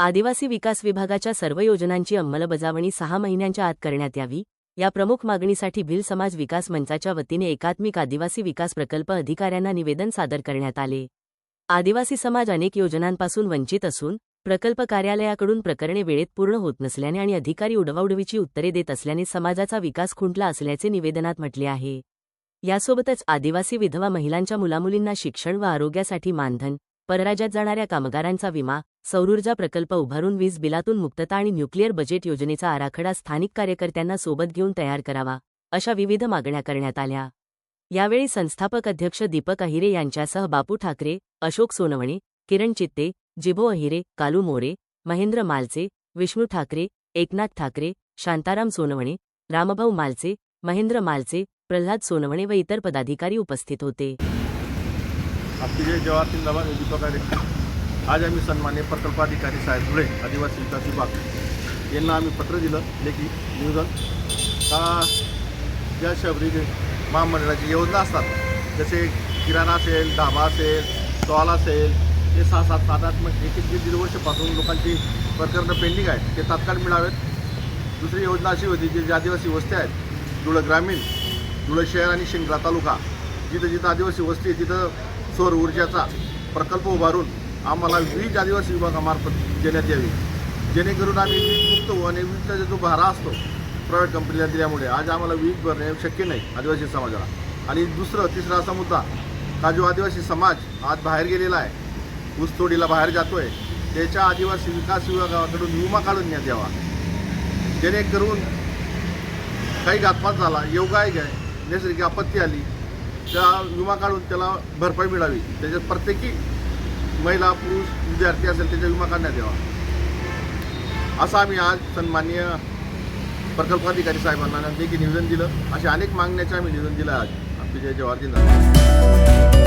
आदिवासी विकास विभागाच्या सर्व योजनांची अंमलबजावणी सहा महिन्यांच्या आत करण्यात यावी. या प्रमुख मागणीसाठी भिल समाज विकास मंचाच्या वतीने एकात्मिक आदिवासी विकास प्रकल्प अधिकाऱ्यांना निवेदन सादर करण्यात आले. आदिवासी समाज अनेक योजनांपासून वंचित असून प्रकल्प कार्यालयाकडून प्रकरणे वेळेत पूर्ण होत नसल्याने आणि अधिकारी उडवाउडवीची उत्तरे देत असल्याने समाजाचा विकास खुंटला असल्याचे निवेदनात म्हटले आहे. यासोबतच आदिवासी विधवा महिलांच्या मुलामुलींना शिक्षण व आरोग्यासाठी मानधन परराज्यात जाणाऱ्या कामगारांचा विमा सौरऊर्जा प्रकल्प उभारून वीज बिलातून मुक्तता आणि न्यूक्लिअर बजेट योजनेचा आराखडा स्थानिक कार्यकर्त्यांना सोबत घेऊन तयार करावा अशा विविध मागण्या करण्यात आल्या. यावेळी संस्थापक अध्यक्ष दीपक अहिरे यांच्यासह बापू ठाकरे अशोक सोनवणे किरण चित्ते जिभो अहिरे कालू मोरे महेंद्र मालचे विष्णू ठाकरे एकनाथ ठाकरे शांताराम सोनवणे रामभाऊ मालचे महेंद्र मालचे प्रल्हाद सोनवणे व इतर पदाधिकारी उपस्थित होते. आपली जय जवाहर जिंदाबाद दीपक आज आम्ही सन्मान्य प्रकल्पाधिकारी साहेब धुळे आदिवासी विकास विभाग. यांना आम्ही पत्र दिलं लेखी निवेदन. का ज्या शबरी महामंडळाची योजना असतात जसे किराणा असेल ढाबा असेल स्टॉल असेल ते सहा सात सात आठ मग एक एक दीड दीड वर्षापासून लोकांची प्रकरणं पेंडिंग आहेत ते तात्काळ मिळावेत. दुसरी योजना अशी होती की जे आदिवासी वस्त्या आहेत धुळं ग्रामीण धुळं शहर आणि शिंगरा तालुका जिथं जिथं आदिवासी वस्ती आहे तिथं सौर ऊर्जेचा प्रकल्प उभारून आम्हाला वीज आदिवासी विभागामार्फत देण्यात यावी. जेणेकरून आम्ही वीज मुक्त होऊ आणि वीजचा जो भारा असतो प्रायव्हेट कंपनीला दिल्यामुळे आज आम्हाला वीज भरणे शक्य नाही आदिवासी समाजाला. आणि दुसरं तिसरा असा मुद्दा का जो आदिवासी समाज आज बाहेर गेलेला आहे ऊसतोडीला बाहेर जातो आहे त्याच्या आदिवासी विकास विभागाकडून विमा काढून देण्यात यावा. जेणेकरून काही घातपात झाला योगायोग आहे नैसर्गिक आपत्ती आली त्या विमा काढून त्याला भरपाई मिळावी. त्याच्यात प्रत्येकी महिला पुरुष विद्यार्थी असेल त्याच्या विमा काढण्यात यावा. असं आम्ही आज सन्मान्य प्रकल्पाधिकारी साहेबांना देखील निवेदन दिलं. अशा अनेक मागण्याचे आम्ही निवेदन दिलं आज. आपली जय जवाहर